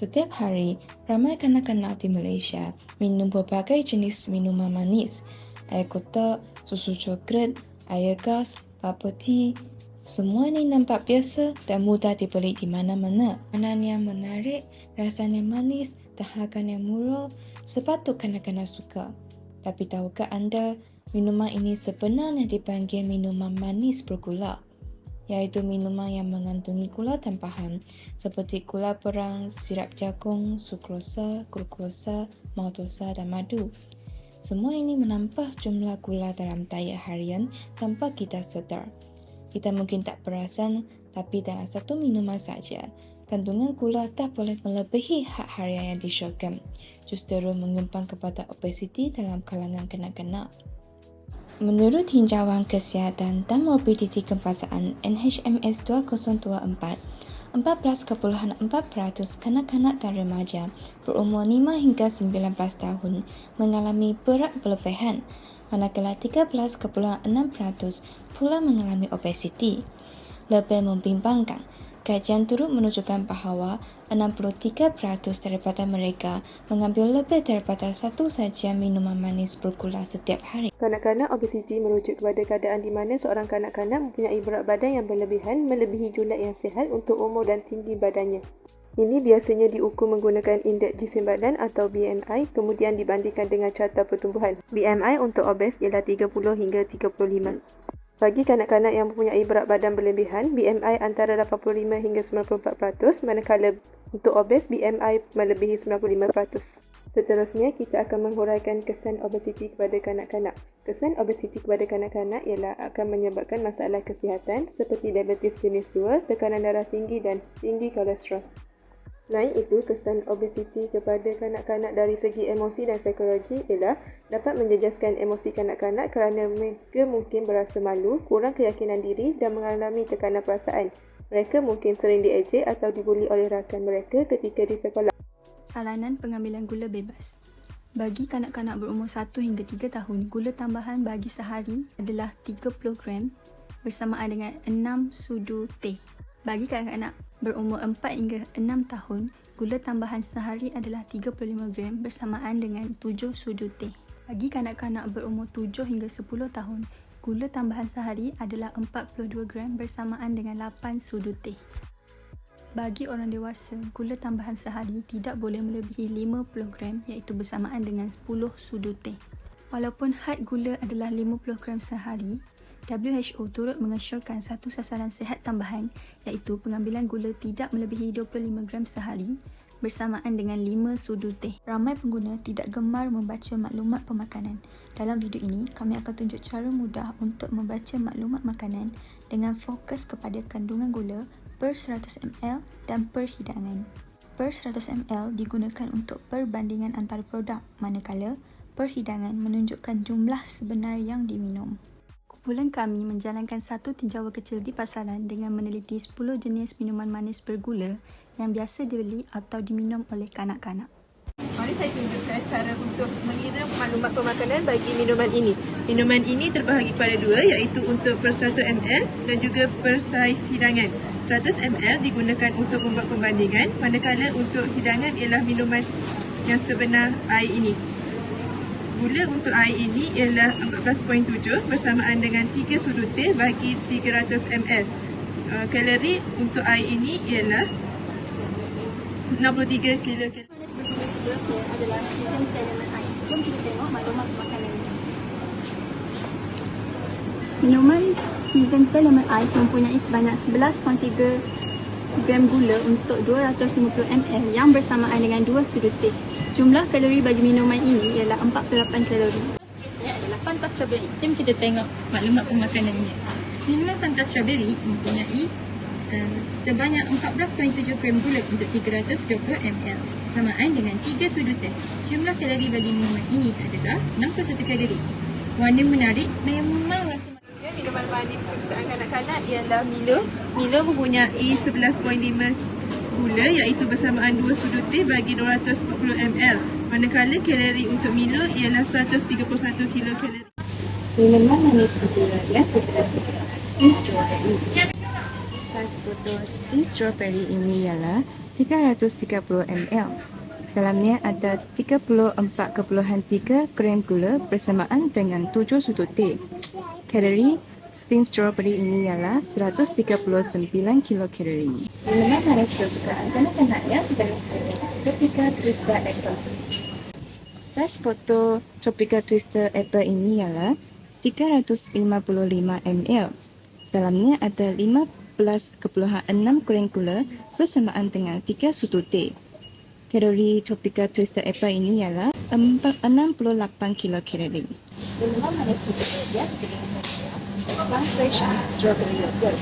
Setiap hari, ramai kanak-kanak di Malaysia minum berbagai jenis minuman manis. Air kotak, susu coklat, air gas, bubble tea. Semua ini nampak biasa dan mudah dibeli di mana-mana. Makanan yang menarik, rasanya manis dan harganya murah sepatut kanak-kanak suka. Tapi tahukah anda, minuman ini sebenarnya dipanggil minuman manis bergula iaitu minuman yang mengandungi gula tampahan seperti gula perang, sirap jagung, sukrosa, glukosa, maltosa dan madu. Semua ini menambah jumlah gula dalam diet harian tanpa kita sedar. Kita mungkin tak perasan, tapi dalam satu minuman saja, kandungan gula tak boleh melebihi hak harian yang disyorkan, justru menyumbang kepada obesiti dalam kalangan kanak-kanak. Menurut tinjauan kesihatan dan morbiditi kebangsaan NHMS 2024, 14.4% kanak-kanak dan remaja berumur 5 hingga 19 tahun mengalami berat berlebihan, manakala 13.6% pula mengalami obesiti. Lebih membimbangkan, Kajian turut menunjukkan bahawa 63% daripada mereka mengambil lebih daripada satu saja minuman manis bergula setiap hari. Kanak-kanak obesiti merujuk kepada keadaan di mana seorang kanak-kanak mempunyai berat badan yang berlebihan melebihi jumlah yang sihat untuk umur dan tinggi badannya. Ini biasanya diukur menggunakan indeks jisim badan atau BMI kemudian dibandingkan dengan carta pertumbuhan. BMI untuk obes ialah 30 hingga 35. Bagi kanak-kanak yang mempunyai berat badan berlebihan, BMI antara 85 hingga 94%, manakala untuk obes, BMI melebihi 95%. Seterusnya, kita akan menghuraikan kesan obesiti kepada kanak-kanak. Kesan obesiti kepada kanak-kanak ialah akan menyebabkan masalah kesihatan seperti diabetes jenis 2, tekanan darah tinggi dan tinggi kolesterol. Selain itu, kesan obesiti kepada kanak-kanak dari segi emosi dan psikologi ialah dapat menjejaskan emosi kanak-kanak kerana mereka mungkin berasa malu, kurang keyakinan diri dan mengalami tekanan perasaan. Mereka mungkin sering diejek atau dibuli oleh rakan mereka ketika di sekolah. Salanan pengambilan gula bebas. Bagi kanak-kanak berumur 1 hingga 3 tahun, gula tambahan bagi sehari adalah 30 gram bersamaan dengan 6 sudu teh. Bagi kanak-kanak berumur 4 hingga 6 tahun, gula tambahan sehari adalah 35 gram bersamaan dengan 7 sudu teh. Bagi kanak-kanak berumur 7 hingga 10 tahun, gula tambahan sehari adalah 42 gram bersamaan dengan 8 sudu teh. Bagi orang dewasa, gula tambahan sehari tidak boleh melebihi 50 gram iaitu bersamaan dengan 10 sudu teh. Walaupun had gula adalah 50 gram sehari, WHO turut mengesyorkan satu sasaran sihat tambahan iaitu pengambilan gula tidak melebihi 25 gram sehari bersamaan dengan 5 sudu teh. Ramai pengguna tidak gemar membaca maklumat pemakanan. Dalam video ini, kami akan tunjuk cara mudah untuk membaca maklumat makanan dengan fokus kepada kandungan gula per 100 ml dan per hidangan. Per 100 ml digunakan untuk perbandingan antara produk, manakala per hidangan menunjukkan jumlah sebenar yang diminum. Kumpulan kami menjalankan satu tinjauan kecil di pasaran dengan meneliti 10 jenis minuman manis bergula yang biasa dibeli atau diminum oleh kanak-kanak. Mari saya tunjukkan cara untuk mengira maklumat pemakanan bagi minuman ini. Minuman ini terbahagi pada dua iaitu untuk per 100 ml dan juga per saiz hidangan. 100 ml digunakan untuk membuat pembandingan manakala untuk hidangan ialah minuman yang sebenar air ini gula untuk air ini ialah 14.7 bersamaan dengan 3 sudut teh bagi 300 ml. Uh, kalori untuk air ini ialah 63 kilokalori. Manis bergula seterusnya adalah season tanaman air. Jom kita tengok maklumat makanan ini. Minuman season lemon ice mempunyai sebanyak 11.3 gram gula untuk 250 ml yang bersamaan dengan 2 sudut teh. Jumlah kalori bagi minuman ini ialah 48 kalori. Seterusnya adalah Fanta Strawberry. Jom kita tengok maklumat pemakanannya. Minuman Fanta Strawberry mempunyai uh, sebanyak 14.7 gram gula untuk 320 ml samaan dengan 3 sudut teh. Jumlah kalori bagi minuman ini adalah 61 kalori. Warna menarik memang Minuman manis kesukaan kanak-kanak ialah Milo. Milo mempunyai 11.5 gula iaitu bersamaan 2 sudut teh bagi 240 ml. Manakala kalori untuk Milo ialah 131 kilokalori. Minuman manis bergula yang seterusnya adalah Sting Strawberry. Saiz botol Sting Strawberry ini ialah 330 ml. Dalamnya ada 34.3 gram gula bersamaan dengan 7 sudut teh. Kalori steamed strawberry ini ialah 139 kilokalori. Minuman manis kesukaan kanak-kanak yang sedang sedia Tropica Twister Apple. Saiz botol Tropica Twister Apple ini ialah 355 ml. Dalamnya ada 15.6 gram gula bersamaan dengan 3 sudut teh. Kalori Tropica Twister Apple ini ialah 68 kilokalori. Minuman manis Wikipedia Farm Fresh Strawberry Yogurt.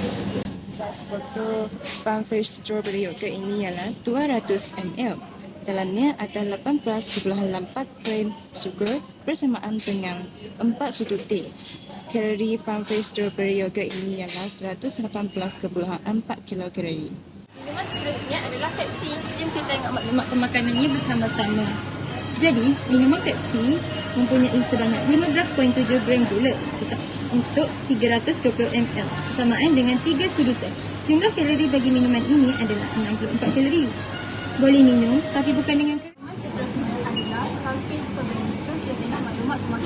Saiz botol Farm Fresh Strawberry Yogurt ini ialah 200 ml. Dalamnya ada 18.4 gram sugar bersamaan dengan 4 sudut teh. Kalori Farm Fresh Strawberry Yogurt ini ialah 118.4 kilokalori. Minuman seterusnya adalah Pepsi. Jom kita tengok maklumat pemakanannya bersama-sama. Jadi, minuman Pepsi mempunyai sebanyak 15.7 gram gula untuk 320 ml bersamaan dengan 3 sudut teh. Jumlah kalori bagi minuman ini adalah 64 kalori. Boleh minum tapi bukan dengan Minuman seterusnya adalah Coffee Strawberry. Maklumat.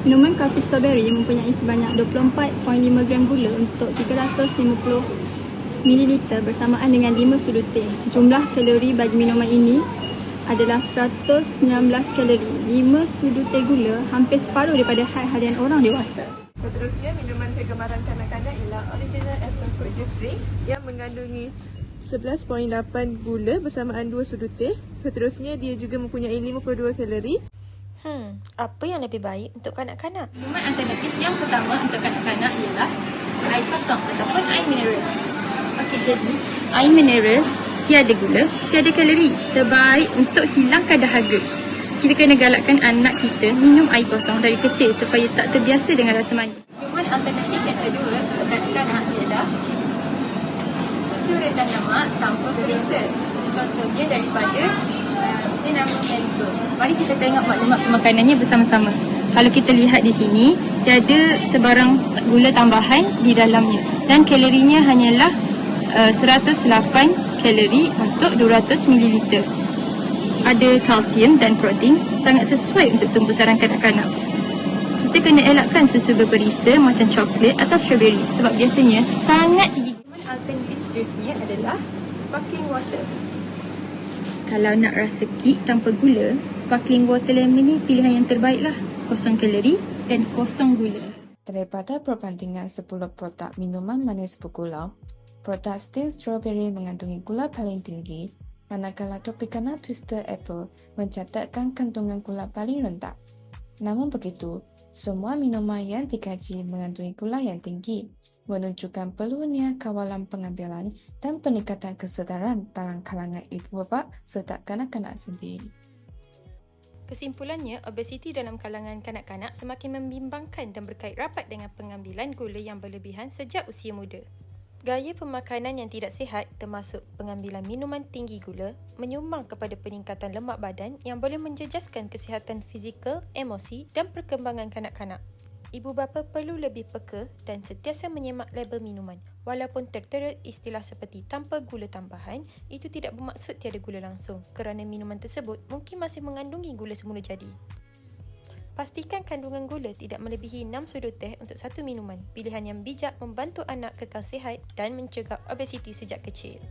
Minuman Coffee mempunyai sebanyak 24.5 gram gula untuk 350 ml bersamaan dengan 5 sudut teh. Jumlah kalori bagi minuman ini adalah 119 kalori. 5 sudut teh gula hampir separuh daripada had harian orang dewasa. Seterusnya, minuman kegemaran kanak-kanak ialah Original Apple Fruit Juice Drink yang mengandungi 11.8 gula bersamaan 2 sudut teh. Seterusnya, dia juga mempunyai 52 kalori. Hmm, apa yang lebih baik untuk kanak-kanak? Minuman alternatif yang pertama untuk kanak-kanak ialah air kosong ataupun air mineral. Okey, jadi air mineral tiada gula, tiada kalori. Terbaik untuk hilangkan dahaga. Kita kena galakkan anak kita minum air kosong dari kecil supaya tak terbiasa dengan rasa manis. Minuman alternatif yang kedua kanak-kanak ialah susu rendah lemak tanpa berisa. Contohnya daripada Marigo. Mari kita tengok maklumat pemakanannya bersama-sama. Kalau kita lihat di sini, tiada sebarang gula tambahan di dalamnya dan kalorinya hanyalah uh, 108 kalori untuk 200 ml. Ada kalsium dan protein sangat sesuai untuk tumbuh sarang kanak-kanak. Kita kena elakkan susu berperisa macam coklat atau strawberry sebab biasanya sangat tinggi. Minuman alternatif juice-nya adalah sparkling water. Kalau nak rasa kick tanpa gula, sparkling water lemon ni pilihan yang terbaik lah. Kosong kalori dan kosong gula. Daripada perbandingan 10 produk minuman manis bergula, steamed strawberry mengandungi gula paling tinggi, manakala Tropicana Twister Apple mencatatkan kandungan gula paling rendah. Namun begitu, semua minuman yang dikaji mengandungi gula yang tinggi, menunjukkan perlunya kawalan pengambilan dan peningkatan kesedaran dalam kalangan ibu bapa serta kanak-kanak sendiri. Kesimpulannya, obesiti dalam kalangan kanak-kanak semakin membimbangkan dan berkait rapat dengan pengambilan gula yang berlebihan sejak usia muda. Gaya pemakanan yang tidak sihat termasuk pengambilan minuman tinggi gula menyumbang kepada peningkatan lemak badan yang boleh menjejaskan kesihatan fizikal, emosi dan perkembangan kanak-kanak. Ibu bapa perlu lebih peka dan sentiasa menyemak label minuman. Walaupun tertera istilah seperti tanpa gula tambahan, itu tidak bermaksud tiada gula langsung kerana minuman tersebut mungkin masih mengandungi gula semula jadi. Pastikan kandungan gula tidak melebihi 6 sudut teh untuk satu minuman. Pilihan yang bijak membantu anak kekal sihat dan mencegah obesiti sejak kecil.